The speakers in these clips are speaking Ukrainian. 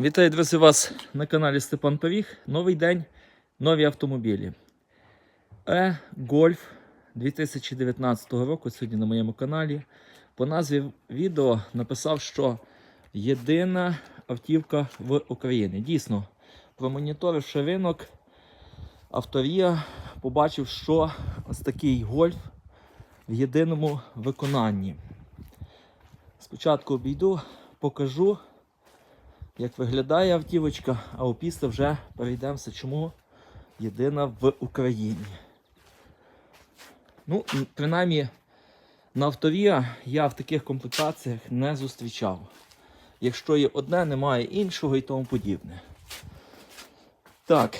Вітаю, друзі, вас на каналі Степан Пиріг. Новий день, нові автомобілі. Е Golf 2019 року, сьогодні на моєму каналі. По назві відео написав, що єдина автівка в Україні. Дійсно, промоніторивши ринок, авторія побачив, що ось такий гольф в єдиному виконанні. Спочатку обійду, покажу як виглядає автівочка, а опісля вже перейдемося, чому єдина в Україні. Ну, принаймні, на авторія я в таких комплектаціях не зустрічав. Якщо є одне, немає іншого і тому подібне. Так.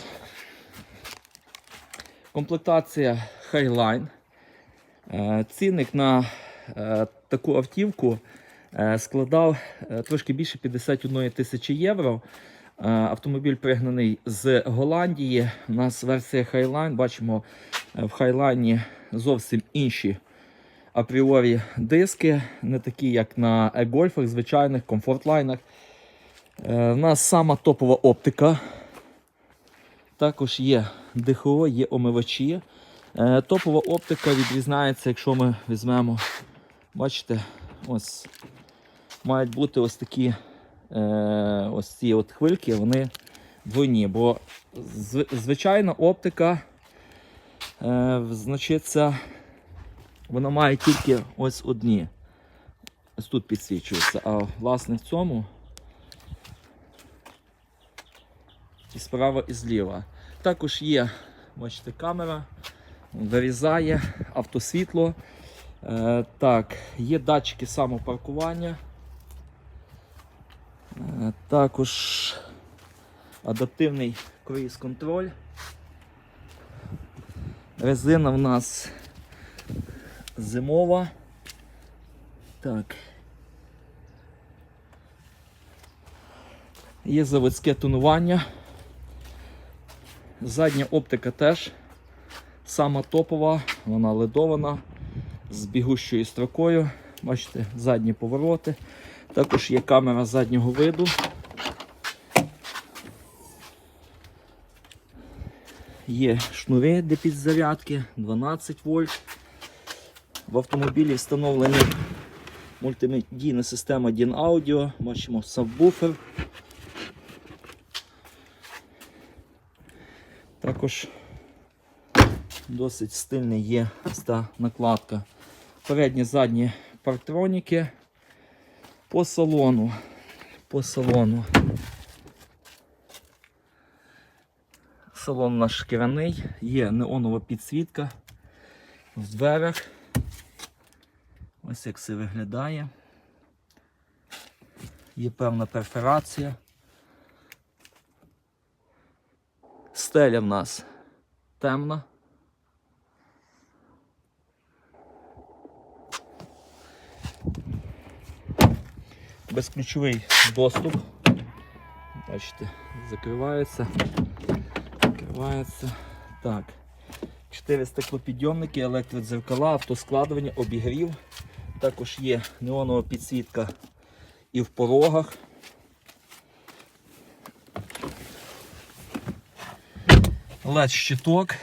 Комплектація Highline. Е, Цінник на е, таку автівку складав е, трошки більше 51 тисячі євро. Е, Автомобіль пригнаний з Голландії. У нас версія Highline. Бачимо е, в Highline зовсім інші апріорі диски, не такі, як на e-гольфах, звичайних комфортлайнах. Е, У нас сама топова оптика. Також є ДХО, є омивачі. Е, Топова оптика відрізняється, якщо ми візьмемо, бачите, ось мають бути ось такі е, ось ці от хвильки, вони двойні, бо зв- звичайна оптика е, значиться, вона має тільки ось одні. Ось тут підсвічується, а власне в цьому і справа, і зліва. Також є, бачите, камера, вирізає автосвітло. Е, так, є датчики самопаркування. Е, також адаптивний круїз-контроль. Резина в нас зимова. Так. Є заводське тонування. Задня оптика теж сама топова, вона ледована з бігущою строкою. Бачите, задні повороти. Також є камера заднього виду. Є шнури для підзарядки 12 вольт. В автомобілі встановлена мультимедійна система DIN Audio. Бачимо сабвуфер. Також досить стильний є ось та накладка. Передні задні парктроніки по салону. По салону. Салон наш шкіряний, є неонова підсвітка в дверях. Ось як все виглядає. Є певна перфорація. Стеля в нас темна. Безключовий доступ. Бачите, закривається. Закривається. Так. Чотири стеклопідйомники, електродзеркала, автоскладування, обігрів. Також є неонова підсвітка і в порогах. led щиток.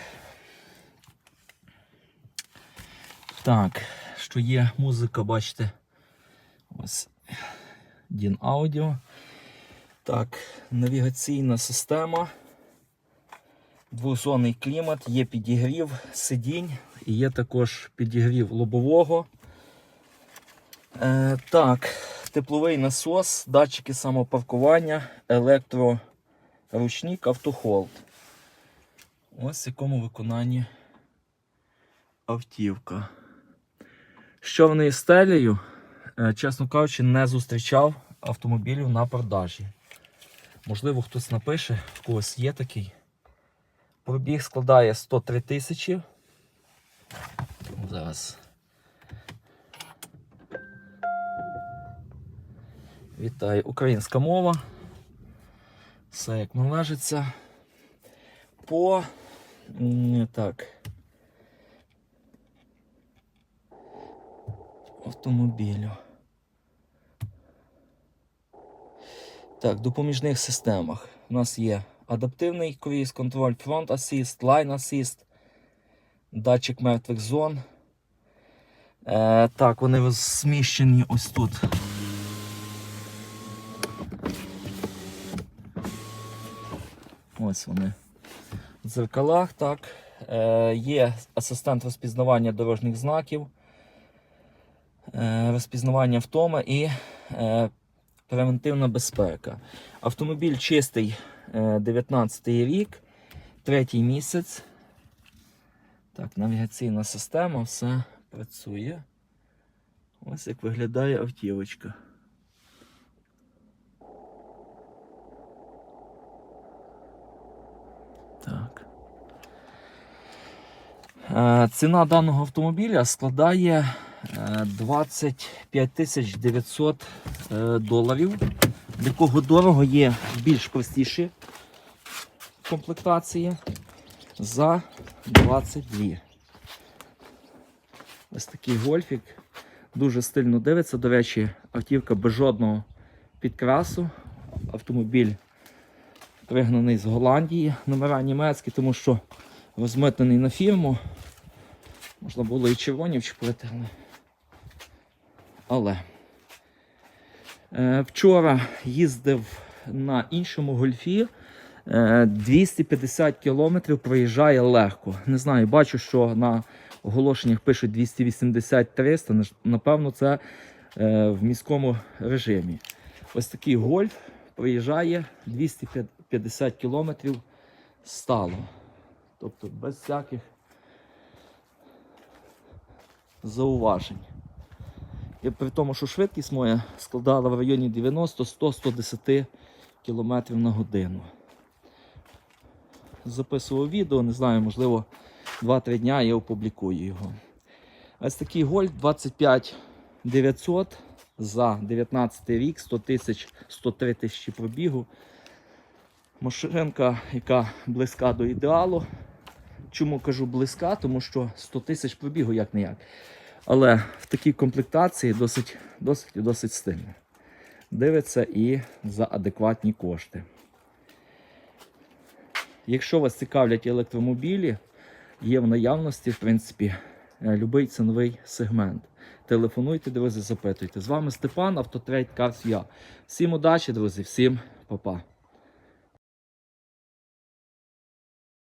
Так, що є музика, бачите. Ось DIN Audio. Так, навігаційна система. Двозонний клімат, є підігрів сидінь, і є також підігрів лобового. Е, так, тепловий насос, датчики самопаркування, електроручник, автохолд. Ось в якому виконанні автівка. Що в неї стелею, чесно кажучи, не зустрічав автомобілів на продажі. Можливо, хтось напише, в когось є такий. Пробіг складає 103 тисячі. Зараз. Вітаю, українська мова. Все як належиться. По так. Автомобілю. Так, в допоміжних системах у нас є адаптивний круїз контроль, Front Assist, Line Assist, датчик мертвих зон. Е, так, вони розміщені ось тут. Ось вони. В дзеркалах, так. Е, є асистент розпізнавання дорожніх знаків, розпізнавання втоми і е, превентивна безпека. Автомобіль чистий е, 19 рік, третій місяць. Так, навігаційна система, все працює. Ось як виглядає автівочка. Так. Е, Ціна даного автомобіля складає е, 25 тисяч 900 е, доларів. Для кого дорого є більш простіші комплектації за 22. Ось такий гольфік. Дуже стильно дивиться. До речі, автівка без жодного підкрасу. Автомобіль пригнаний з Голландії, номера німецькі, тому що розмитнений на фірму. Можна було і червоні вчепити, але. Але. Е, вчора їздив на іншому гольфі. Е, 250 кілометрів проїжджає легко. Не знаю, бачу, що на оголошеннях пишуть 280-300. Напевно, це е, в міському режимі. Ось такий гольф проїжджає 250 кілометрів стало. Тобто без всяких зауважень. І при тому, що швидкість моя складала в районі 90-100-110 км на годину. Записував відео, не знаю, можливо, 2-3 дня я опублікую його. Ось такий гольф 25 900 за 19 рік, 100 тисяч, 103 тисячі пробігу. Машинка, яка близька до ідеалу. Чому кажу близька? Тому що 100 тисяч пробігу як не як. Але в такій комплектації досить досить і досить стильно. Дивиться і за адекватні кошти. Якщо вас цікавлять електромобілі, є в наявності, в принципі, е, любий ціновий сегмент. Телефонуйте, друзі, запитуйте. З вами Степан, Автотрейд Карс Я. Всім удачі, друзі, всім па-па.